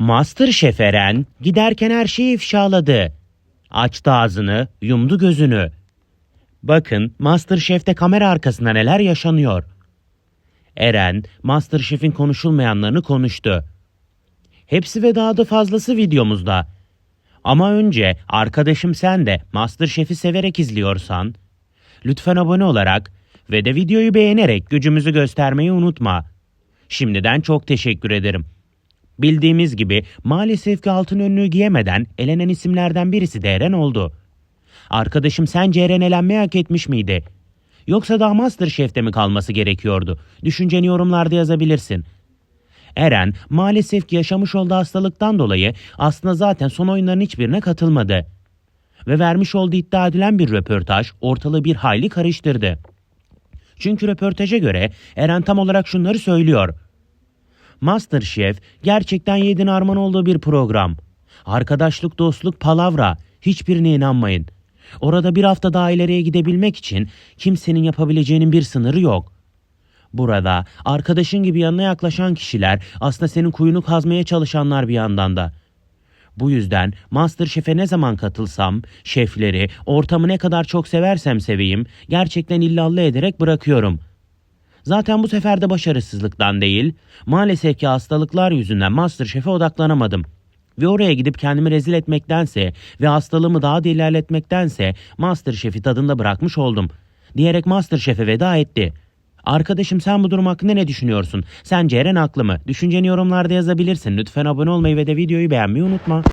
Masterchef Eren giderken her şeyi ifşaladı. Açtı ağzını, yumdu gözünü. Bakın Masterchef'te kamera arkasında neler yaşanıyor. Eren, Masterchef'in konuşulmayanlarını konuştu. Hepsi ve daha da fazlası videomuzda. Ama önce arkadaşım sen de Masterchef'i severek izliyorsan lütfen abone olarak ve de videoyu beğenerek gücümüzü göstermeyi unutma. Şimdiden çok teşekkür ederim. Bildiğimiz gibi maalesef ki altın önlüğü giyemeden elenen isimlerden birisi de Eren oldu. Arkadaşım sence Eren elenmeyi hak etmiş miydi? Yoksa daha Masterchef'te mi kalması gerekiyordu? Düşünceni yorumlarda yazabilirsin. Eren maalesef ki yaşamış olduğu hastalıktan dolayı aslında zaten son oyunların hiçbirine katılmadı. Ve vermiş olduğu iddia edilen bir röportaj ortalığı bir hayli karıştırdı. Çünkü röportaja göre Eren tam olarak şunları söylüyor. Masterchef gerçekten yedin arman olduğu bir program. Arkadaşlık, dostluk, palavra. Hiçbirine inanmayın. Orada bir hafta daha ileriye gidebilmek için kimsenin yapabileceğinin bir sınırı yok. Burada arkadaşın gibi yanına yaklaşan kişiler aslında senin kuyunu kazmaya çalışanlar bir yandan da. Bu yüzden Masterchef'e ne zaman katılsam, şefleri, ortamı ne kadar çok seversem seveyim, gerçekten illallah ederek bırakıyorum. Zaten bu sefer de başarısızlıktan değil, maalesef ki hastalıklar yüzünden Masterchef'e odaklanamadım. Ve oraya gidip kendimi rezil etmektense ve hastalığımı daha da ilerletmektense Masterchef'i tadında bırakmış oldum. Diyerek Masterchef'e veda etti. Arkadaşım sen bu durum hakkında ne düşünüyorsun? Sence Eren haklı mı? Düşünceni yorumlarda yazabilirsin. Lütfen abone olmayı ve de videoyu beğenmeyi unutma.